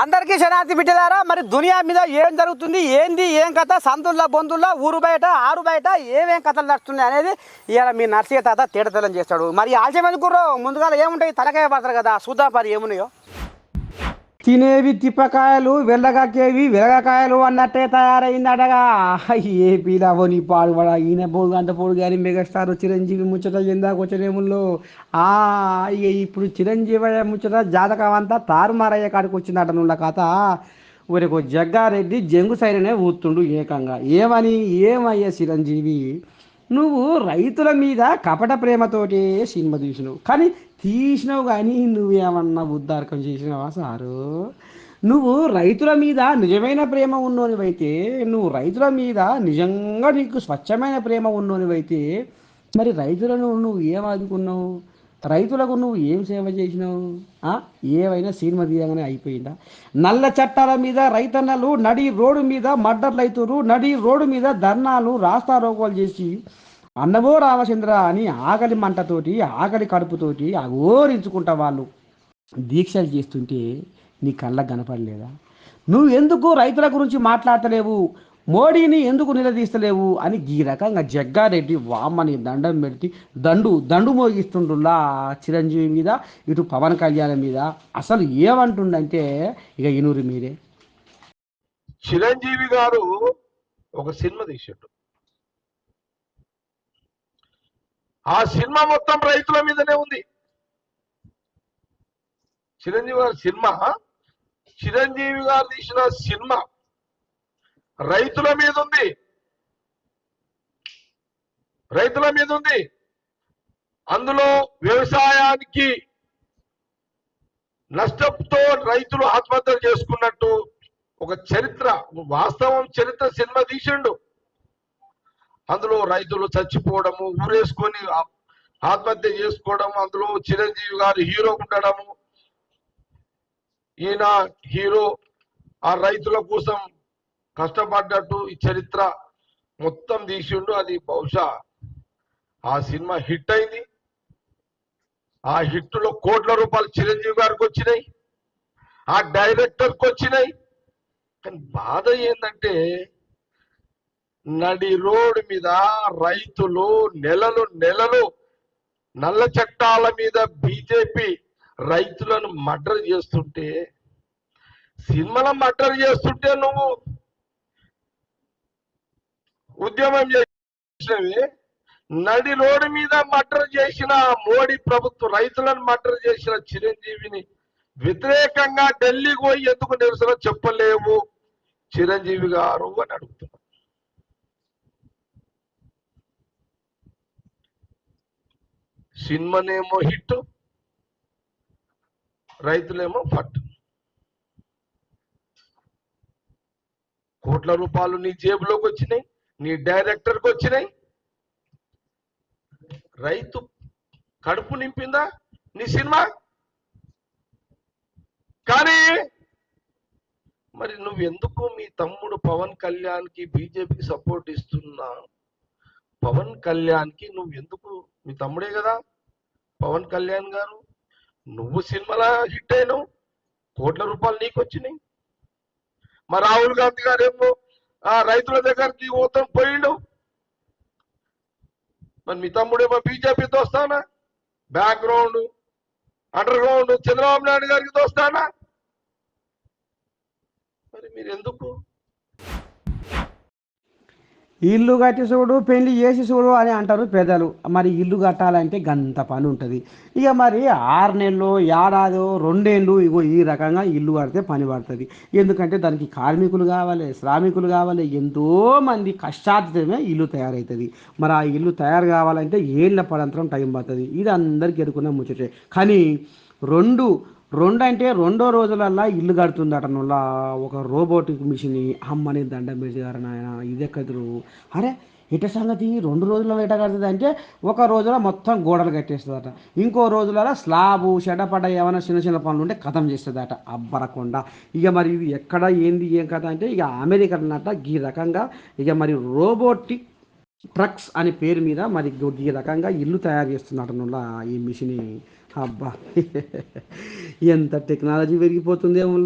అందరికీ శనాతి బిడ్డలారా మరి దునియా మీద ఏం జరుగుతుంది ఏంది ఏం కథ సందుల్లో బొందుల్లో ఊరు బయట ఆరు బయట ఏమేం కథలు నడుస్తున్నాయి అనేది ఇవాళ మీ నర్సయ్య తాత తేడతలం చేస్తాడు. మరి ఆలస్యం ఎందుకు ముందుగా ఏముంటాయి? తలకాయ పడతారు కదా చూద్దాం పరి ఏమున్నాయో? తినేవి తిప్పకాయలు వెళ్ళగాకేవి వెలగకాయలు అన్నట్టే తయారైందటగా ఏపీలో పీలావో నీ పాడుబడ ఈయన పోగు అంత పోడు కానీ మెగాస్టార్ చిరంజీవి ముచ్చట ఎందాక వచ్చేముల్లో ఆ ఇక ఇప్పుడు చిరంజీవి ముచ్చట జాతకం అంతా తారుమారయ్యే కాడికి వచ్చిందట నుండ కథ. ఊరికి జగ్గారెడ్డి జంగు సైరనే ఊతుండు ఏకంగా. ఏమని? ఏమయ్యా చిరంజీవి? నువ్వు రైతుల మీద కపట ప్రేమతోటే సినిమా తీసినావు. కానీ తీసినావు కానీ నువ్వేమన్నా ఉద్దారకం చేసినావా సారు? నువ్వు రైతుల మీద నిజమైన ప్రేమ ఉన్నోనివైతే నువ్వు రైతుల మీద నిజంగా నీకు స్వచ్ఛమైన ప్రేమ ఉన్నోనివైతే మరి రైతులను నువ్వు ఏం ఆదుకున్నావు? రైతులకు నువ్వు ఏం సేవ చేసినావు? ఏవైనా సినిమా తీయగానే అయిపోయిందా? నల్ల చట్టాల మీద రైతన్నలు నడి రోడ్డు మీద మర్డర్లు అవుతురు నడి రోడ్డు మీద ధర్నాలు రాస్తారోకోలు చేసి అన్నవో రామచంద్ర అని ఆకలి మంటతోటి ఆకలి కడుపుతోటి అఘోరించుకుంటా వాళ్ళు దీక్షలు చేస్తుంటే నీ కళ్ళకు కనపడలేదా? నువ్వు ఎందుకు రైతుల గురించి మాట్లాడతలేవు? మోడీని ఎందుకు నిలదీస్తలేవు అని ఈ రకంగా జగ్గారెడ్డి వామ్మని దండం పెట్టి దండు దండు మోగిస్తుండులా చిరంజీవి మీద ఇటు పవన్ కళ్యాణ్ మీద. అసలు ఏమంటుండంటే ఇక ఇనూరి మీరే. చిరంజీవి గారు ఒక సినిమా తీసాడు. ఆ సినిమా మొత్తం రైతుల మీదనే ఉంది. చిరంజీవి గారి సినిమా చిరంజీవి గారు తీసిన సినిమా రైతుల మీద ఉంది. రైతుల మీద ఉంది. అందులో వ్యవసాయానికి నష్టంతో రైతులు ఆత్మహత్యలు చేసుకున్నట్టు ఒక చరిత్ర వాస్తవం చరిత్ర సినిమా తీసిండు. అందులో రైతులు చచ్చిపోవడము ఊరేసుకొని ఆత్మహత్య చేసుకోవడం అందులో చిరంజీవి గారు హీరో ఉండడము. ఈయన హీరో ఆ రైతుల కోసం కష్టపడ్డట్టు ఈ చరిత్ర మొత్తం తీసిండు. అది బహుశా ఆ సినిమా హిట్ అయింది. ఆ హిట్లో కోట్ల రూపాయలు చిరంజీవి గారికి వచ్చినాయి. ఆ డైరెక్టర్కి వచ్చినాయి. కానీ బాధ ఏంటంటే నడి రోడ్డు మీద రైతులు నెలలు నెలలు నల్ల చట్టాల మీద బీజేపీ రైతులను మర్డర్ చేస్తుంటే సినిమాల మర్డర్ చేస్తుంటే నువ్వు ఉద్యమం చేసినవి నడి రోడ్డు మీద మటర్ చేసిన మోడీ ప్రభుత్వం రైతులను మటర్ చేసిన చిరంజీవిని వ్యతిరేకంగా ఢిల్లీకి పోయి ఎందుకు నిరసన చెప్పలేవు? చిరంజీవి గారు అని అడుగుతున్నారు సినిమానేమో హిట్ రైతులేమో ఫట్. కోట్ల రూపాయలు నీ జేబులోకి వచ్చినాయి. నీ డైరెక్టర్కి వచ్చినాయి? రైతు కడుపు నింపిందా నీ సినిమా? కానీ మరి నువ్వు ఎందుకు మీ తమ్ముడు పవన్ కళ్యాణ్కి బీజేపీకి సపోర్ట్ ఇస్తున్నా? పవన్ కళ్యాణ్కి నువ్వు ఎందుకు మీ తమ్ముడే కదా పవన్ కళ్యాణ్ గారు. నువ్వు సినిమాలో హిట్ అయినావు? కోట్ల రూపాయలు నీకు వచ్చినాయి మా రాహుల్ గాంధీ గారు ఏమో ఆ రైతుల దగ్గరికి పోతాం పోయిండు. మరి మీ తమ్ముడేమో బీజేపీ దోస్తానా background under ground Chandrababu Naidu గారికి దోస్తానా మరి మీరు ఎందుకు ఇల్లు కట్టి చూడు పెళ్ళి చేసి చూడు అని అంటారు పెద్దలు. మరి ఇల్లు కట్టాలంటే గంత పని ఉంటుంది. ఇక మరి ఆరు నెలలు ఏడాదో రెండేళ్ళు ఇగో ఈ రకంగా ఇల్లు కడితే పని పడుతుంది. ఎందుకంటే దానికి కార్మికులు కావాలి శ్రామికులు కావాలి ఎంతోమంది కష్టార్జితమే ఇల్లు తయారవుతుంది మరి ఆ ఇల్లు తయారు కావాలంటే ఏళ్ళ పడంతరం టైం పడుతుంది. ఇది అందరికీ ఎదుర్కొన్న ముచ్చటే. కానీ రెండు రెండు అంటే రెండో రోజులల్లా ఇల్లు కడుతుందట నువ్వు ఒక రోబోటిక్ మిషన్ అమ్మని దండం పెట్టారు నాయన ఇదే కదురు. అరే ఇట సంగతి రెండు రోజులలో ఎట కడుతుంది అంటే ఒక రోజులో మొత్తం గోడలు కట్టేస్తుందట. ఇంకో రోజులలో స్లాబు చెడపడ ఏమైనా చిన్న చిన్న పనులు ఉంటే కథం చేస్తుందట అబ్బరకుండా. ఇక మరి ఇది ఎక్కడ ఏంది ఏం కథ అంటే ఇక అమెరికా అన్నట ఈ రకంగా ఇక మరి రోబోటిక్ ట్రక్స్ అనే పేరు మీద మరి ఈ రకంగా ఇల్లు తయారు చేస్తున్నట్టు ఈ మిషన్ అబ్బా. ఎంత టెక్నాలజీ పెరిగిపోతుందేమో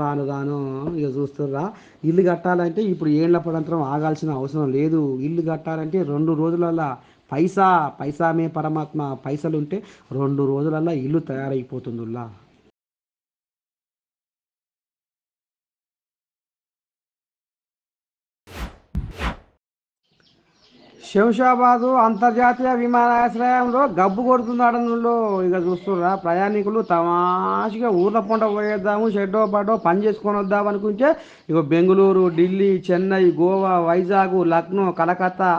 రాను రాను. ఇక చూస్తుర్రా. ఇల్లు కట్టాలంటే ఇప్పుడు ఏళ్ళ పడంతరం ఆగాల్సిన అవసరం లేదు. ఇల్లు కట్టాలంటే రెండు రోజులల్లా పైసా పైసామే పరమాత్మ. పైసలు ఉంటే రెండు రోజులల్లా ఇల్లు తయారైపోతుందిలా శంషాబాదు అంతర్జాతీయ విమానాశ్రయంలో గబ్బు కొడుతున్నాడనులో ఇక చూస్తున్నా ప్రయాణికులు తమాషగా ఊర్ల పొంట పోయేద్దాము షెడ్డో పడో పని చేసుకొని వద్దాం అనుకుంటే ఇక బెంగళూరు ఢిల్లీ చెన్నై గోవా వైజాగ్ లక్నో కలకత్తా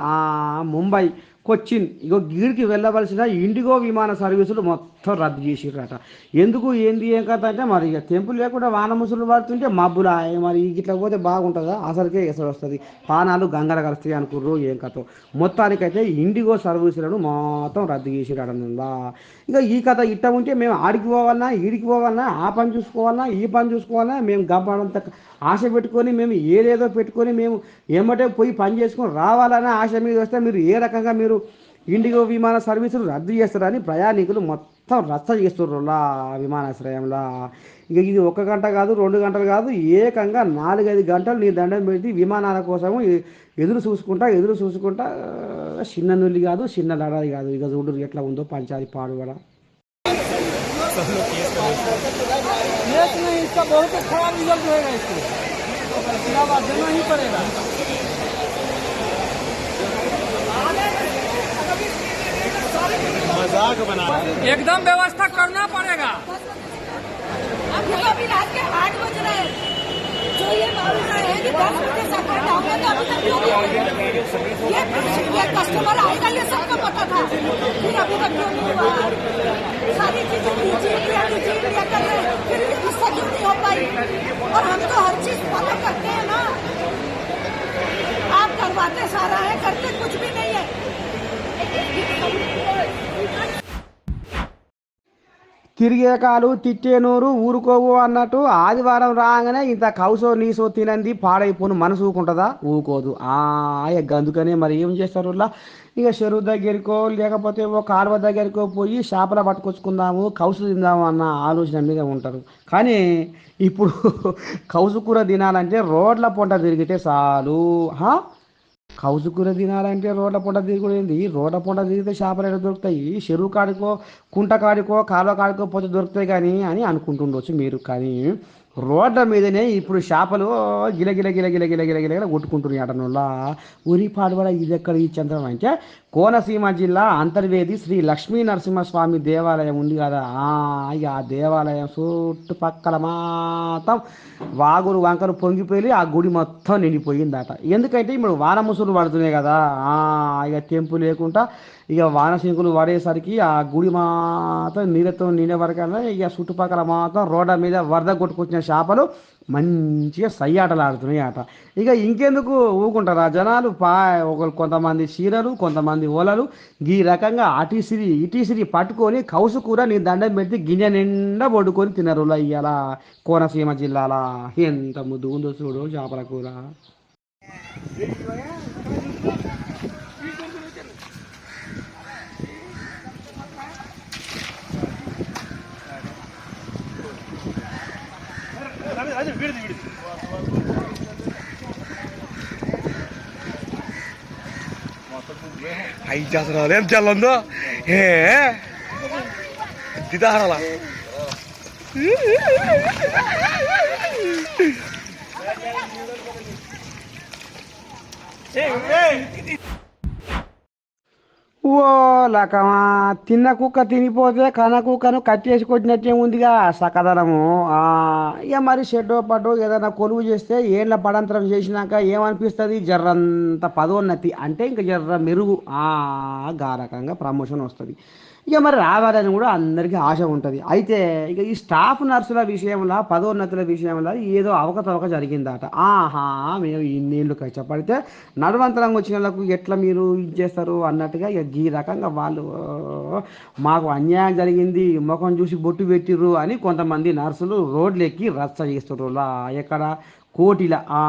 ముంబై కొచ్చిన్ ఇగో గీడికి వెళ్ళవలసిన ఇండిగో విమాన సర్వీసులు మొత్తం మొత్తం రద్దు చేసిర్రట. ఎందుకు ఏంది ఏం కథ అంటే మరి ఇక టెంపుల్ లేకుండా వాన ముసులు పడుతుంటే మబ్బులా మరి ఇట్లా పోతే బాగుంటుందా? అసలుకే ఎసరు వస్తుంది. పానాలు గంగర కలుస్తాయి అనుకుర్రు ఏం కథ. మొత్తానికైతే ఇండిగో సర్వీసులను మొత్తం రద్దు చేసిరాడనుందా ఇక ఈ కథ ఇట్ట ఉంటే మేము ఆడికి పోవాలన్నా ఈడికి పోవాలన్నా ఆ పని చూసుకోవాలన్నా ఈ పని చూసుకోవాలన్నా మేము గంపడంత ఆశ పెట్టుకొని మేము ఏదేదో పెట్టుకొని మేము ఏమంటే పోయి పని చేసుకొని రావాలనే ఆశ మీద వస్తే మీరు ఏ రకంగా మీరు ఇండిగో విమాన సర్వీసులు రద్దు చేస్తారని ప్రయాణికులు మొత్తం రచ్చ చేస్తుర్రు లా విమానాశ్రయంలో ఇక ఇది ఒక గంట కాదు రెండు గంటలు కాదు ఏకంగా నాలుగైదు గంటలు నీ దండం పెట్టి విమానాల కోసము ఎ- ఎదురు చూసుకుంటా ఎదురు చూసుకుంటా ఆ, చిన్న నుల్లి కాదు చిన్న లడాయి కాదు ఇక చూడు ఎట్లా ఉందో పంచాది పాడు కూడా एक नहीं इसका बहुत खराब रिजल्ट होएगा इसको इलावा देना ही पड़ेगा एकदम व्यवस्था करना पड़ेगा। अब देखो अभी रात के आठ बज रहे हैं। जो ये बोल रहे कि दस बजे सरकार डाउन तो अभी तक क्यों ये ये कस्टमर आएगा ये सबको पता था। फिर अभी तक क्यों नहीं हुआ। सारी चीज़ें लीजिए लिया लीजिए लिया कर रहे फिर भी गुस्सा क्यों नहीं हो पाई? और हम तो हर चीज़ फॉलो करते हैं ना। आप करवाते सारा है करते कुछ भी नहीं है। తిరిగే కాలు తిట్టే నోరు ఊరుకోవు అన్నట్టు ఆదివారం రాగానే ఇంత కౌసో నీసో తినంది పాడైపోను మనసు ఊకుంటుందా? ఊకోదు. ఆ ఇక అందుకనే మరి ఏం చేస్తారు ఇక చెరువు దగ్గరికో లేకపోతే ఓ కాలువ దగ్గరికో పోయి చేపల పట్టుకొచ్చుకుందాము కౌసు తిందాము అన్న ఆలోచన మీద ఉంటారు. కానీ ఇప్పుడు కౌసు కూర తినాలంటే రోడ్ల పొంట తిరిగితే చాలు. హౌస్ కూర తినాలంటే రోడ్ల పొంట తిరుగుడేంది రోడ్ల పొంట తిరిగితే చేపలు ఎక్కడ దొరుకుతాయి చెరువు కాడికో కుంట కాడికో కాలువ కాడికో పోతే దొరుకుతాయి కానీ అని అనుకుంటుండొచ్చు మీరు కానీ. రోడ్ల మీదనే ఇప్పుడు చేపలు గిలగిల గిలగిల గిలగిల గిలగిల కొట్టుకుంటున్నాయి అటనులా ఉరిపాడు పాడుబడ ఇది ఎక్కడ ఈ చంద్రం అంటే కోనసీమ జిల్లా అంతర్వేది శ్రీ లక్ష్మీ నరసింహస్వామి దేవాలయం ఉంది కదా. ఇక ఆ దేవాలయం చుట్టుపక్కల మాత్రం వాగులు వంకలు పొంగిపోయి ఆ గుడి మొత్తం నిండిపోయిందట. ఎందుకంటే ఇప్పుడు వానముసులు పడుతున్నాయి కదా. ఇక తెంపు లేకుండా ఇక వానశంకులు వాడేసరికి ఆ గుడి మాత్రం నీళ్ళతో నిండే వరకల్లా ఇక చుట్టుపక్కల మాత్రం రోడ్ల మీద వరద కొట్టుకొచ్చిన చేపలు మంచిగా సయ్యాటలు ఆడుతున్నాయి ఆట. ఇక ఇంకెందుకు ఊకుంటారా జనాలు పా ఒకరు కొంతమంది చీరలు కొంతమంది ఓలలు. ఈ రకంగా అటిసిరి ఇటిసిరి పట్టుకొని కౌసు కూర నీ దండం పెట్టి గింజ నిండా పడుకొని తినరు ఇయ్యాల కోనసీమ జిల్లాల. ఎంత ముద్దు ఉందో చూడు చేపల కూర. 아이 자스나 램 잘난다? 예. 디다 하라라. 에이 에이 ఓ లకమా తిన్న కుక్క తినిపోతే కన కుక్కను కట్టేసి కొట్టినట్టే ఉందిగా సకదనము. ఇక మరి షెడ్డో పడ్డో ఏదైనా కొలువు చేస్తే ఏళ్ళ పడంతరం చేసినాక ఏమనిపిస్తుంది? జర్రంత పదోన్నతి. అంటే ఇంకా జర్ర మెరుగు. ఆ గారకంగా ప్రమోషన్ వస్తుంది. ఇక మరి రావాలని కూడా అందరికీ ఆశ ఉంటుంది. అయితే ఇక ఈ స్టాఫ్ నర్సుల విషయంలో పదోన్నతుల విషయంలో ఏదో అవకతవక జరిగిందట. ఆహా మేము ఇన్నేళ్ళు కష్టపడితే నడవంతరం వచ్చిన వాళ్ళకు ఎట్లా మీరు ఇది చేస్తారు అన్నట్టుగా ఇక ఈ రకంగా వాళ్ళు మాకు అన్యాయం జరిగింది ముఖం చూసి బొట్టు పెట్టిర్రు అని కొంతమంది నర్సులు రోడ్లు ఎక్కి రచ్చ చేస్తుర్రు లా ఎక్కడ? కోటిల ఆ,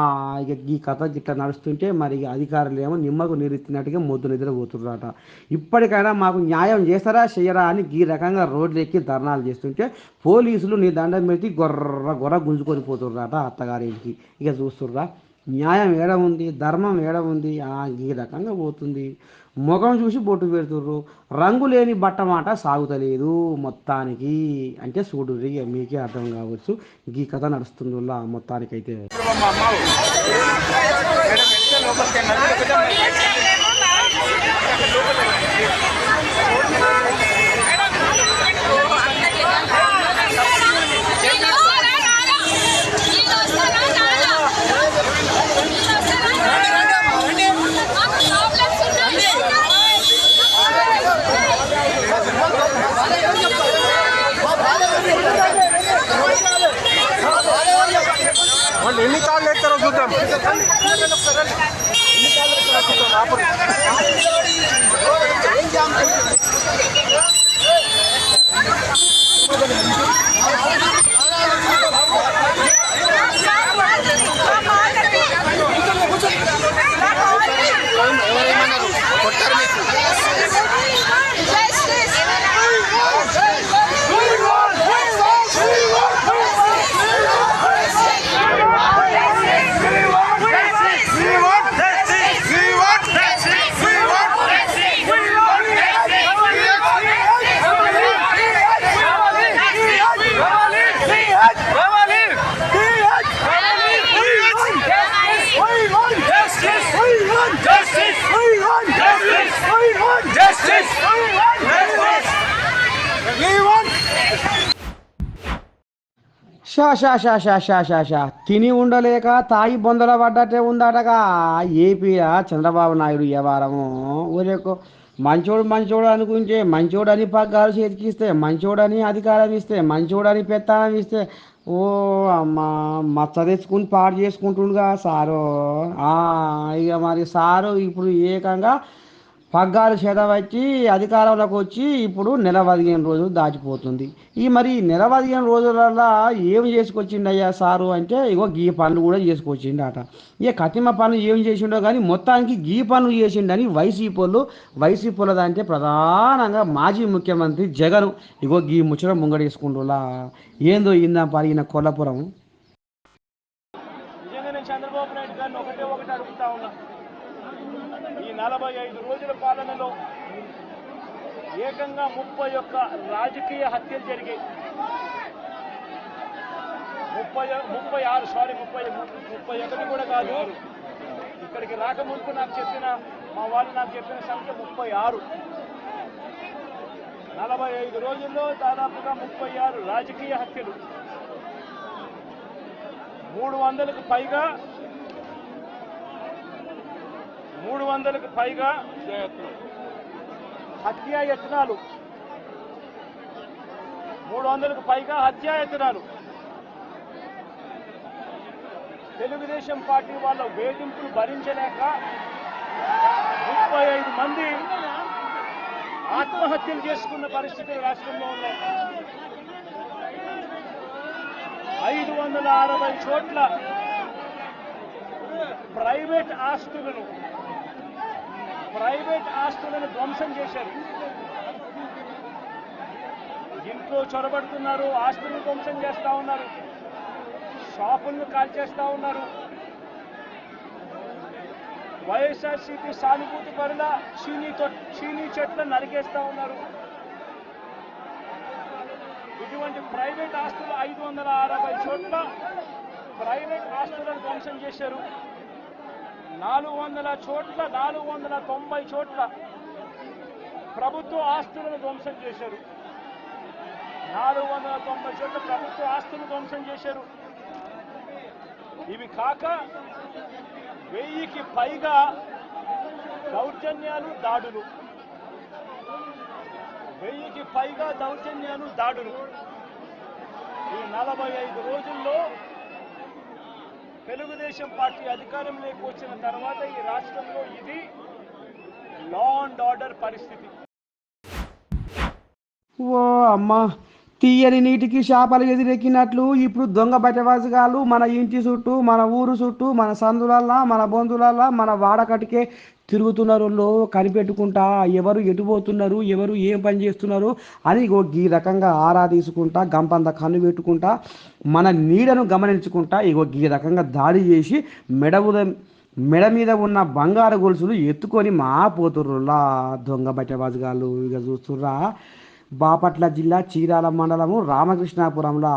ఈ కథ గిట్ట నడుస్తుంటే మరి అధికారులు ఏమో నిమ్మకు నీరెత్తినట్టుగా మొద్దు నిద్ర పోతున్నారట ఇప్పటికైనా మాకు న్యాయం చేస్తారా చెయ్యరా అని ఈ రకంగా రోడ్లు ఎక్కి ధర్నాలు చేస్తుంటే పోలీసులు నీ దండం పెట్టి గొర్ర గొర్ర గుంజుకొని పోతుర్రట అత్తగారింటికి. ఇక చూస్తుర్రా న్యాయం ఏడ ఉంది ధర్మం ఏడ ఉంది ఆ, ఈ రకంగా పోతుంది. ముఖం చూసి బొట్టు పెడుతుర్రు. రంగు లేని బట్ట మాట సాగుతలేదు మొత్తానికి. అంటే చూడు మీకే అర్థం కావచ్చు. ఈ కథ నడుస్తుందిలా మొత్తానికైతే. వాళ్ళు ఎన్ని కాళ్ళు ఎత్తారో చూద్దాం షా షా షా షా షా షా షా. తిని ఉండలేక తాగి బొందల పడ్డట్టే ఉందటగా. ఏపీ చంద్రబాబు నాయుడు వ్యవహారము ఊరేకో మంచోడు మంచోడు అనుకుంటే మంచోడు అని పగ్గాలు చేతికిస్తే మంచోడని అధికారం ఇస్తే మంచోడని పెత్తానం ఇస్తే ఓ అమ్మ మచ్చ తెచ్చుకుని పాడు చేసుకుంటుండుగా సారు. ఆ, ఇక మరి సారు ఇప్పుడు ఏకంగా పగ్గాలు చేతవచ్చి అధికారంలోకి వచ్చి ఇప్పుడు నెల పదిహేను రోజులు దాచిపోతుంది. ఈ మరి నెల పదిహేను రోజులలో ఏం చేసుకొచ్చిండయ్యా సారు అంటే ఇగో గీ పనులు కూడా చేసుకొచ్చిండట. ఇక కతిమ పనులు ఏం చేసిండో కానీ మొత్తానికి గీ పనులు చేసిండని వైసీపీలు వాళ్ళు వైసీపీ ప్రధానంగా మాజీ ముఖ్యమంత్రి జగన్ ఇగో గీ ముచ్చట ముంగడేసుకుంటులా ఏందో ఇందా పరిగిన కొల్లపురం నిజంగా నేను చంద్రబాబు నాయుడు గారిని ఒకటే ఒకటి అడుగుతా ఉన్నా ఈ నలభై ఐదు రోజుల ఏకంగా ముప్పై ఒక్క రాజకీయ హత్యలు జరిగాయి. ముప్పై ముప్పై ఆరు సారీ ముప్పై ముప్పై ఒకటి కూడా కాదు. ఇక్కడికి రాకముందుకు నాకు చెప్పిన మా వాళ్ళు నాకు చెప్పిన సంఖ్య ముప్పై ఆరు. నలభై ఐదు రోజుల్లో దాదాపుగా ముప్పై ఆరు రాజకీయ హత్యలు. మూడు వందలకు పైగా మూడు వందలకు పైగా హత్యాయత్నాలు మూడు వందలకు పైగా హత్యాయత్నాలు తెలుగుదేశం పార్టీ వాళ్ళ వేధింపులు భరించలేక ముప్పై ఐదు మంది ఆత్మహత్యలు చేసుకున్న పరిస్థితులు రాష్ట్రంలో ఉన్నాయి. ఐదు వందల అరవై చోట్ల ప్రైవేట్ ఆస్తులను ప్రైవేట్ ఆస్తులను ధ్వంసం చేశారు. ఇంట్లో చొరబడుతున్నారు ఆస్తులను ధ్వంసం చేస్తా ఉన్నారు. షాపులను కాల్చేస్తా ఉన్నారు. వైఎస్ఆర్సీపీ సానుభూతి పరుల చీనీ చీనీ చెట్లను నరికేస్తా ఉన్నారు. ఇటువంటి ప్రైవేట్ ఆస్తులు ఐదు వందల అరవై చోట్ల ప్రైవేట్ ఆస్తులను ధ్వంసం చేశారు. నాలుగు వందల చోట్ల నాలుగు వందల తొంభై చోట్ల ప్రభుత్వ ఆస్తులను ధ్వంసం చేశారు. నాలుగు వందల తొంభై చోట్ల ప్రభుత్వ ఆస్తులు ధ్వంసం చేశారు. ఇవి కాక వెయ్యికి పైగా దౌర్జన్యాలు దాడులు. వెయ్యికి పైగా దౌర్జన్యాలు దాడులు. ఈ నలభై ఐదు రోజుల్లో తెలుగుదేశం పార్టీ అధికారంలోకి వచ్చిన తర్వాత ఈ రాష్ట్రంలో ఇది లా అండ్ ఆర్డర్ పరిస్థితి. ఓ అమ్మా తీయని నీటికి చేపలు ఎదురెక్కినట్లు ఇప్పుడు దొంగ బట్టవాసగాళ్ళు మన ఇంటి చుట్టూ మన ఊరు చుట్టూ మన సందులల్లా మన బంధువులల్లా మన వాడకటికే తిరుగుతున్నారు లో కనిపెట్టుకుంటా ఎవరు ఎటుపోతున్నారు ఎవరు ఏం పని చేస్తున్నారు అని ఇగో ఈ రకంగా ఆరా తీసుకుంటా గంపంత కన్ను పెట్టుకుంటా మన నీడను గమనించుకుంటా ఇగో ఈ రకంగా దాడి చేసి మెడవుద మెడ మీద ఉన్న బంగారు గొలుసులు ఎత్తుకొని మా పోతుర్రులా దొంగ బట్టబాజుగాళ్ళు ఇక చూస్తుర్రా బాపట్ల జిల్లా చీరాల మండలము రామకృష్ణాపురంలో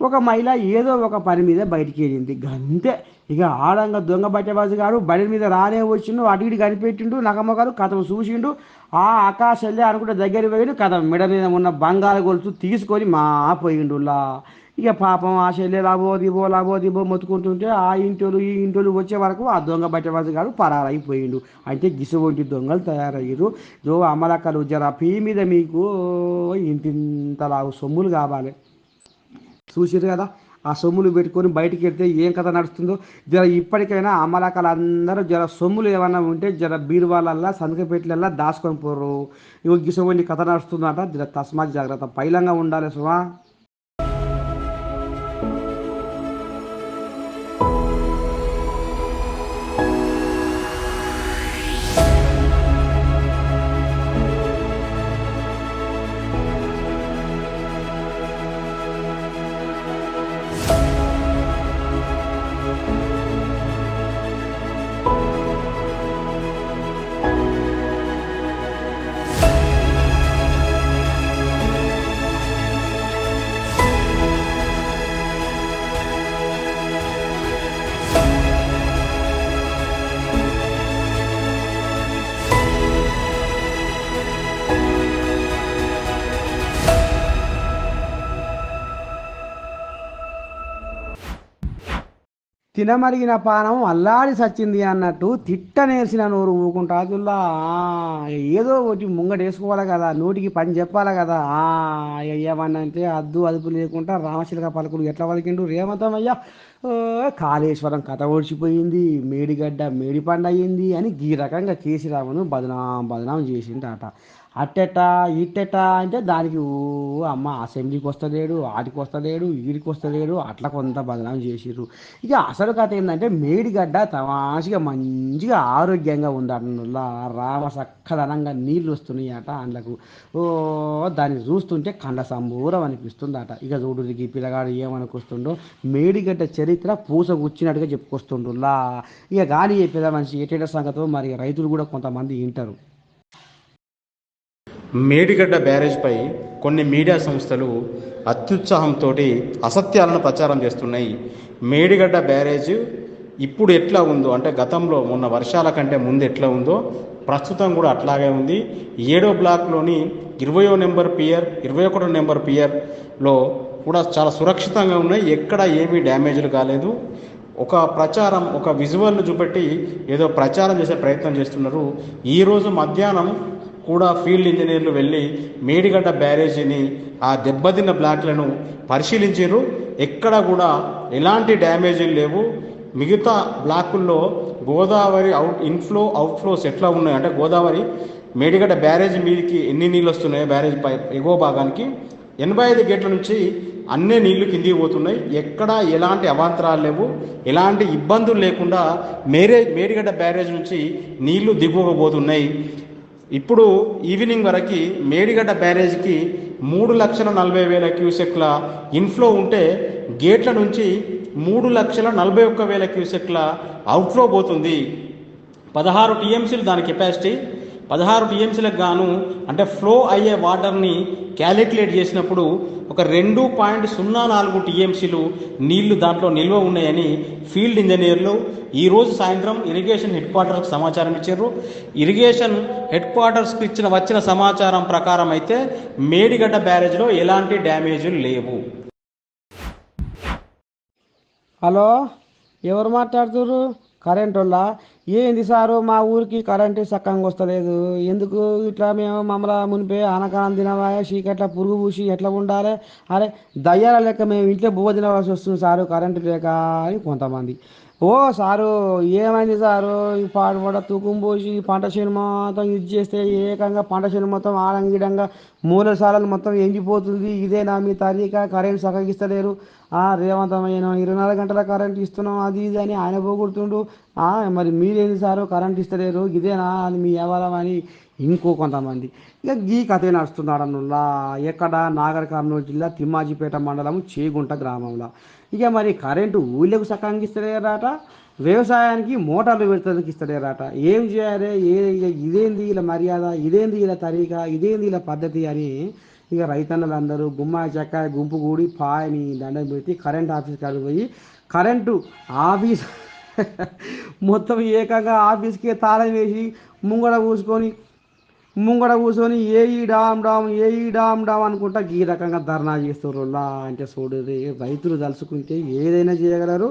ఒక మహిళ ఏదో ఒక పని మీద బయటికి వెళ్ళింది. అంతే ఇక ఆడంగా దొంగ బట్టబాజుగాడు బడి మీద రానే వచ్చిండు అటు ఇటు కనిపెట్టిండు నగమగారు కథం చూసిండు. ఆ ఆకాశల్లే అనుకుంటే దగ్గర పోయిండు కథం మెడ మీద ఉన్న బంగారు గొలుసు తీసుకొని మా పోయిండులా. ఇక పాపం ఆ చెల్లె లాభో దిబో లాభో దిబో మొత్తుకుంటుంటే ఆ ఇంటోలు ఈ ఇంటోలు వచ్చే వరకు ఆ దొంగ బట్టబాజు గారు పరారైపోయిండు. అంటే గిసువంటి దొంగలు తయారయ్యారు. జో అమలక్కలు జరా పీ మీద మీకు ఇంతింతలాగు సొమ్ములు కావాలి. చూసిరు కదా? ఆ సొమ్ములు పెట్టుకొని బయటికి వెళ్తే ఏం కథ నడుస్తుందో? జర ఇప్పటికైనా అమలాకలు అందరూ జర సొమ్ములు ఏమన్నా ఉంటే జర బీరువాలల్లా సంతకపెట్లల్లా దాచుకొని పోరు ఇగో గిసవంటి కథ నడుస్తుందంట. జర తస్మాత్ జాగ్రత్త. పైలంగా ఉండాలి సుమా. తినమరిగిన పానం అల్లాడి సచ్చింది అన్నట్టు తిట్ట నేర్చిన నోరు ఊకుంటాజుల్లా ఏదో ఒకటి ముంగట వేసుకోవాలి కదా నోటికి పని చెప్పాలి కదా. ఆ, అద్దు అదుపు లేకుండా రామశిలక పలుకులు ఎట్లా పలికిండు? రేమతం అయ్యా కాళేశ్వరం కథ ఓడిచిపోయింది మేడిగడ్డ మేడిపండ అయ్యింది అని ఈ రకంగా కేసీరామును బదనాం బదనాం చేసిండట. అట్టెట ఇట్టెట అంటే దానికి ఓ అమ్మ అసెంబ్లీకి వస్తలేడు ఆటికి వస్తలేడు వీడికి వస్తలేడు అట్లా కొంత బదనాం చేసిర్రు. ఇక అసలు కథ ఏంటంటే మేడిగడ్డ తమాషగా మంచిగా ఆరోగ్యంగా ఉందట రామ చక్కదనంగా నీళ్ళు వస్తున్నాయి అట అందులకు. ఓ దాన్ని చూస్తుంటే కండ సంబూరం అనిపిస్తుందట. ఇక చూడు పిల్లగాడు ఏమనుకొస్తుండో మేడిగడ్డ చరిత్ర పూస గుచ్చినట్టుగా చెప్పుకొస్తుండ్రులా ఇక కానీ ఈ పిల్ల మనిషి ఎటేట సంగతో మరి రైతులు కూడా కొంతమంది వింటారు. మేడిగడ్డ బ్యారేజ్పై కొన్ని మీడియా సంస్థలు అత్యుత్సాహంతో అసత్యాలను ప్రచారం చేస్తున్నాయి. మేడిగడ్డ బ్యారేజ్ ఇప్పుడు ఎట్లా ఉందో అంటే గతంలో మొన్న వర్షాల కంటే ముందు ఎట్లా ఉందో ప్రస్తుతం కూడా అట్లాగే ఉంది. ఏడో బ్లాక్లోని ఇరవయో నెంబర్ పియర్ ఇరవై ఒకటో నెంబర్ పియర్లో కూడా చాలా సురక్షితంగా ఉన్నాయి. ఎక్కడ ఏమీ డ్యామేజ్లు కాలేదు. ఒక ప్రచారం ఒక విజువల్ను చూపెట్టి ఏదో ప్రచారం చేసే ప్రయత్నం చేస్తున్నారు. ఈరోజు మధ్యాహ్నం కూడా ఫీల్డ్ ఇంజనీర్లు వెళ్ళి మేడిగడ్డ బ్యారేజీని ఆ దెబ్బతిన్న బ్లాక్లను పరిశీలించారు ఎక్కడ కూడా ఎలాంటి డ్యామేజీలు లేవు. మిగతా బ్లాకుల్లో గోదావరి అవుట్ ఇన్ఫ్లో అవుట్ఫ్లోస్ ఎట్లా ఉన్నాయి? అంటే గోదావరి మేడిగడ్డ బ్యారేజ్ మీదకి ఎన్ని నీళ్ళు వస్తున్నాయో బ్యారేజ్ పై ఎగువ భాగానికి. ఎనభై ఐదు గేట్ల నుంచి అన్నీ నీళ్ళు కిందికి పోతున్నాయి. ఎక్కడ ఎలాంటి అవాంతరాలు లేవు. ఎలాంటి ఇబ్బందులు లేకుండా మేరే మేడిగడ్డ బ్యారేజ్ నుంచి నీళ్ళు దిగువబోతున్నాయి ఇప్పుడు ఈవినింగ్ వరకు మేడిగడ్డ బ్యారేజ్కి మూడు లక్షల నలభై వేల క్యూసెక్ల ఇన్ఫ్లో ఉంటే గేట్ల నుంచి మూడు లక్షల నలభై ఒక్క వేల క్యూసెక్ల అవుట్ఫ్లో పోతుంది. పదహారు టీఎంసీలు దాని కెపాసిటీ పదహారు టీఎంసీలకు గాను అంటే ఫ్లో అయ్యే వాటర్ని క్యాలిక్యులేట్ చేసినప్పుడు ఒక రెండు పాయింట్ సున్నా నాలుగు టీఎంసీలు నీళ్ళు దాంట్లో నిల్వ ఉన్నాయని ఫీల్డ్ ఇంజనీర్లు ఈరోజు సాయంత్రం ఇరిగేషన్ హెడ్ క్వార్టర్స్కి సమాచారం ఇచ్చారు. ఇరిగేషన్ హెడ్ క్వార్టర్స్కి ఇచ్చిన వచ్చిన సమాచారం ప్రకారం అయితే మేడిగడ్డ బ్యారేజ్లో ఎలాంటి డ్యామేజీలు లేవు. హలో ఎవరు మాట్లాడుతుర్రు? కరెంట్ వాళ్ళ ఏంది సారు? మా ఊరికి కరెంటు సక్కంగా వస్తలేదు ఎందుకు ఇట్లా మేము మమ్మల్ని మునిపే ఆనకాలం తినవా చీకట్ల పురుగు పూసి ఎట్లా ఉండాలి? అరే దయ్యాల లెక్క మేము ఇంట్లో బువ్వ తినవలసి వస్తుంది సారు కరెంటు లేక అని కొంతమంది. ఓ సారు ఏమైంది సారు? ఈ పాడు పడ తూకం పోసి పంట చేను మొత్తం ఇది చేస్తే ఏకంగా పంట చేను మొత్తం ఆడంగిడంగా మూల సాలలు మొత్తం ఎండిపోతుంది. ఇదేనా మీ తరీక కరెంట్ సగగిస్తలేరు రేవంతమైన ఇరవై నాలుగు గంటల కరెంట్ ఇస్తున్నాం అది ఇది అని ఆయన పోగొడుతుండు. ఆ, మరి మీరేంది సారు? కరెంట్ ఇస్తలేరు ఇదేనా? అని మీ వ్యవహారం అని ఇంకో కొంతమంది. ఇక ఈ కథే నడుస్తున్నాడు అన్నుల్లా ఎక్కడ? నాగర్ కర్నూలు జిల్లా తిమ్మాజిపేట మండలం చేగుంట గ్రామంలో. ఇక మరి కరెంటు ఊళ్ళకు సకానికి ఇస్తలేరాట. వ్యవసాయానికి మోటార్లు పెడతానికి ఇస్తలేరాట. ఏం చేయాలి? ఏ ఇక ఇదేంది ఇలా మర్యాద? ఇదేంది ఇలా తరీక? ఇదేంది ఇలా పద్ధతి అని ఇక రైతన్నలందరూ గుమ్మాయి చెక్క గుంపు కూడి పాయని దండం పెట్టి కరెంట్ ఆఫీస్ కాడికి పోయి కరెంటు ఆఫీస్ మొత్తం ఏకంగా ఆఫీస్కి తాళం వేసి ముంగడ పూసుకొని ముంగడ కూర్చొని ఏ ఈ డామ్ డామ్ ఏ ఈ డామ్ డామ్ అనుకుంటా ఈ రకంగా ధర్నా చేస్తారు లా అంటే చూడు రైతులు తలుచుకుంటే ఏదైనా చేయగలరు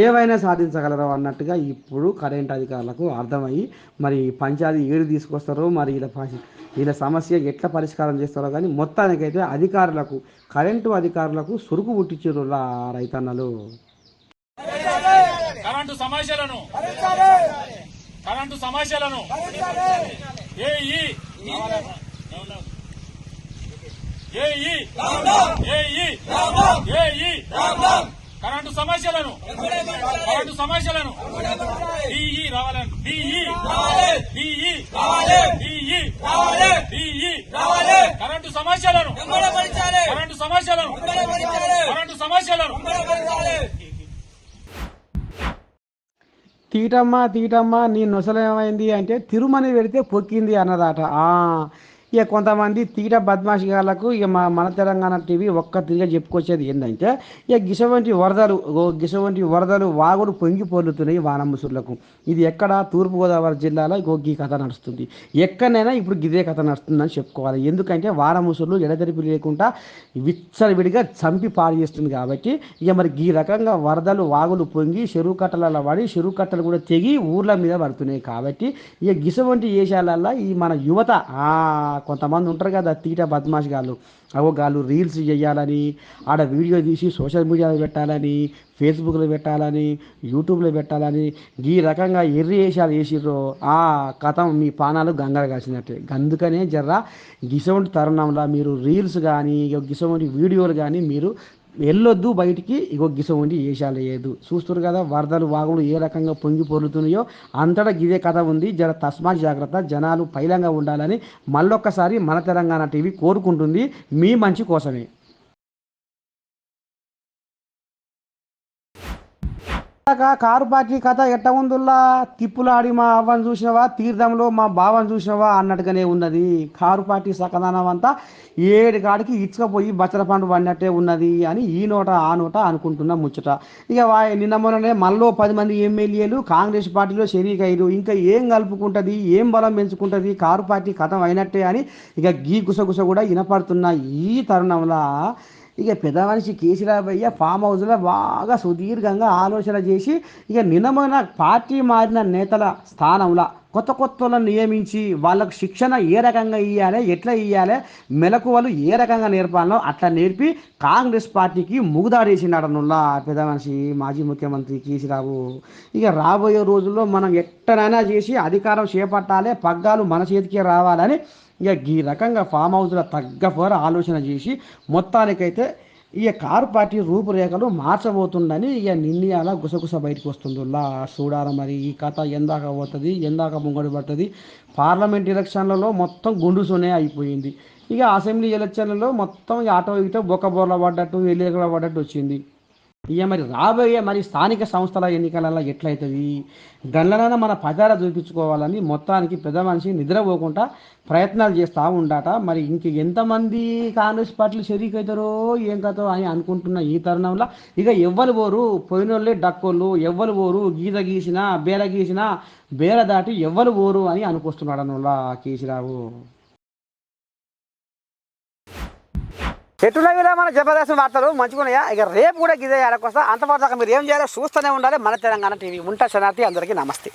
ఏవైనా సాధించగలరు అన్నట్టుగా ఇప్పుడు కరెంట్ అధికారులకు అర్థమయ్యి మరి పంచాయతీ ఏడు తీసుకొస్తారో మరి ఇలా ఇలా వీళ్ళ సమస్య ఎట్లా పరిష్కారం చేస్తారో కానీ మొత్తానికైతే అధికారులకు కరెంటు అధికారులకు సురుకు పుట్టించారు లా రైతన్నలు. కరెంటు సమస్యలను కరెంటు సమస్యలను AE AE AE AE current సమస్యలను కరెంటు సమస్యలను డిఈ రావాలని DE DE DE DE current సమస్యలను కరెంటు సమస్యలను కరెంటు సమస్యలను తీటమ్మా తీటమ్మా నీ నొసలేమైంది అంటే తిరుమని పెడితే పొక్కింది అన్నదట. ఆ, ఇక కొంతమంది తీట బద్మాషిగాళ్ళకు ఇక మా మన తెలంగాణ టీవీ ఒక్క తిరిగా చెప్పుకొచ్చేది ఏంటంటే ఇక గిసవంటి వరదలు ఓ గిసవంటి వరదలు వాగుడు పొంగి పొర్లుతున్నాయి వానముసుర్లకు ఇది ఎక్కడ తూర్పుగోదావరి జిల్లాలో ఇగో ఈ కథ నడుస్తుంది. ఎక్కడైనా ఇప్పుడు ఇదే కథ నడుస్తుందని చెప్పుకోవాలి. ఎందుకంటే వానముసుర్లు ఎడతెరిపి లేకుండా విచ్చలవిడిగా చంపి పాడు చేస్తుంది కాబట్టి ఇక మరి ఈ రకంగా వరదలు వాగులు పొంగి చెరువు కట్టలలో పడి చెరువు కట్టలు కూడా తెగి ఊర్ల మీద పడుతున్నాయి కాబట్టి ఇక గిసవంటి ఏషాలల్లో ఈ మన యువత ఆ, కొంతమంది ఉంటారు కదా తీట బద్మాష్ గాళ్ళు. అవో గాళ్ళు రీల్స్ చేయాలని ఆడ వీడియో తీసి సోషల్ మీడియాలో పెట్టాలని ఫేస్బుక్లో పెట్టాలని యూట్యూబ్లో పెట్టాలని ఈ రకంగా ఎర్రి వేషాలు వేసిర్రో ఆ కథం మీ పానాలు గంగారు కాసినట్టే. అందుకనే జర్ర గిసవంటి తరుణంలో మీరు రీల్స్ కానీ గిసవంటి వీడియోలు కానీ మీరు వెళ్ళొద్దు బయటికి. ఇగో గిసవంటి వేషాలు లేదు చూస్తున్నారు కదా వరదలు వాగులు ఏ రకంగా పొంగి పొరుతున్నాయో అంతటా గిదే కథ ఉంది. జర తస్మా జాగ్రత్త జనాలు పైలంగా ఉండాలని మళ్ళొక్కసారి మన తెలంగాణ టీవీ కోరుకుంటుంది. మీ మంచి కోసమే. ఇందాక కారు పార్టీ కథ ఎట్ట ఉందిల్లా? తిప్పులాడి మా అవ్వని చూసినవా? తీర్థంలో మా బావని చూసినవా? అన్నట్టుగానే ఉన్నది. కారు పార్టీ సకదానం అంతా ఏడు కాడికి ఇచ్చుకపోయి బచ్చల పండు పడినట్టే ఉన్నది అని ఈ నోట ఆ నోట అనుకుంటున్న ముచ్చట. ఇక నిన్న మొన్ననే మనలో పది మంది ఎమ్మెల్యేలు కాంగ్రెస్ పార్టీలో షరీకయ్యారు ఇంకా ఏం కలుపుకుంటుంది? ఏం బలం పెంచుకుంటుంది? కారు పార్టీ కథం అయినట్టే అని ఇక గీ గుసగుస కూడా వినపడుతున్న ఈ తరుణంలో ఇక పెద్ద మనిషి కేసీరామయ్య ఫామ్ హౌస్లో బాగా సుదీర్ఘంగా ఆలోచన చేసి ఇక నిన్నమైన పార్టీ మారిన నేతల స్థానంలో కొత్త కొత్తలను నియమించి వాళ్ళకు శిక్షణ ఏ రకంగా ఇవ్వాలి ఎట్లా ఇవ్వాలి మెలకువలు ఏ రకంగా నేర్పాలో అట్లా నేర్పి కాంగ్రెస్ పార్టీకి ముగుదాడేసినాడనుల్లా పెద్ద మనిషి మాజీ ముఖ్యమంత్రి కేసీరావు ఇక రాబోయే రోజుల్లో మనం ఎట్టనైనా చేసి అధికారం చేపట్టాలి పగ్గాలు మన చేతికే రావాలని ఇక ఈ రకంగా ఫామ్ హౌస్లో తగ్గపోర ఆలోచన చేసి మొత్తానికైతే ఇక కారు పార్టీ రూపురేఖలు మార్చబోతుందని ఇక నిర్ణయాల గుసగుస బయటకు వస్తుందిలా చూడాలి మరి ఈ కథ ఎందాక పోతుంది ఎందాక ముంగడి పడుతుంది. పార్లమెంట్ ఎలక్షన్లలో మొత్తం గుండుసునే అయిపోయింది. ఇక అసెంబ్లీ ఎలక్షన్లలో మొత్తం ఈ ఆటో ఇటో బొక్కబోర్ల పడ్డట్టు ఎల్లికల పడ్డట్టు వచ్చింది. ఇక మరి రాబోయే మరి స్థానిక సంస్థల ఎన్నికలలో ఎట్లయితుంది? గన్లనైనా మన పదార చూపించుకోవాలని మొత్తానికి పెద్ద మనిషి నిద్రపోకుండా ప్రయత్నాలు చేస్తూ ఉండట. మరి ఇంక ఎంతమంది కాంగ్రెస్ పార్టీలు షరీక్ అవుతారో ఏం కథో అని అనుకుంటున్న ఈ తరుణంలో ఇక ఎవ్వరు పోరు. పోయినోళ్ళే డక్కోళ్ళు ఎవ్వరు పోరు. గీత గీసిన బేర గీసిన బేర దాటి ఎవ్వరు పోరు అని అనుకొస్తున్నాడు అనుల్లా కేసీరావు ఎటున్నా మన జబర్దస్త్ వార్తలు మంచిగున్నాయా ఇక రేపు కూడా గిదే ఆడకొస్తా. అంతవరకు మీరు ఏం చేయాలో చూస్తూనే ఉండాలి. మన తెలంగాణ టీవీ. ఉంటా శనార్థి అందరికీ నమస్తే.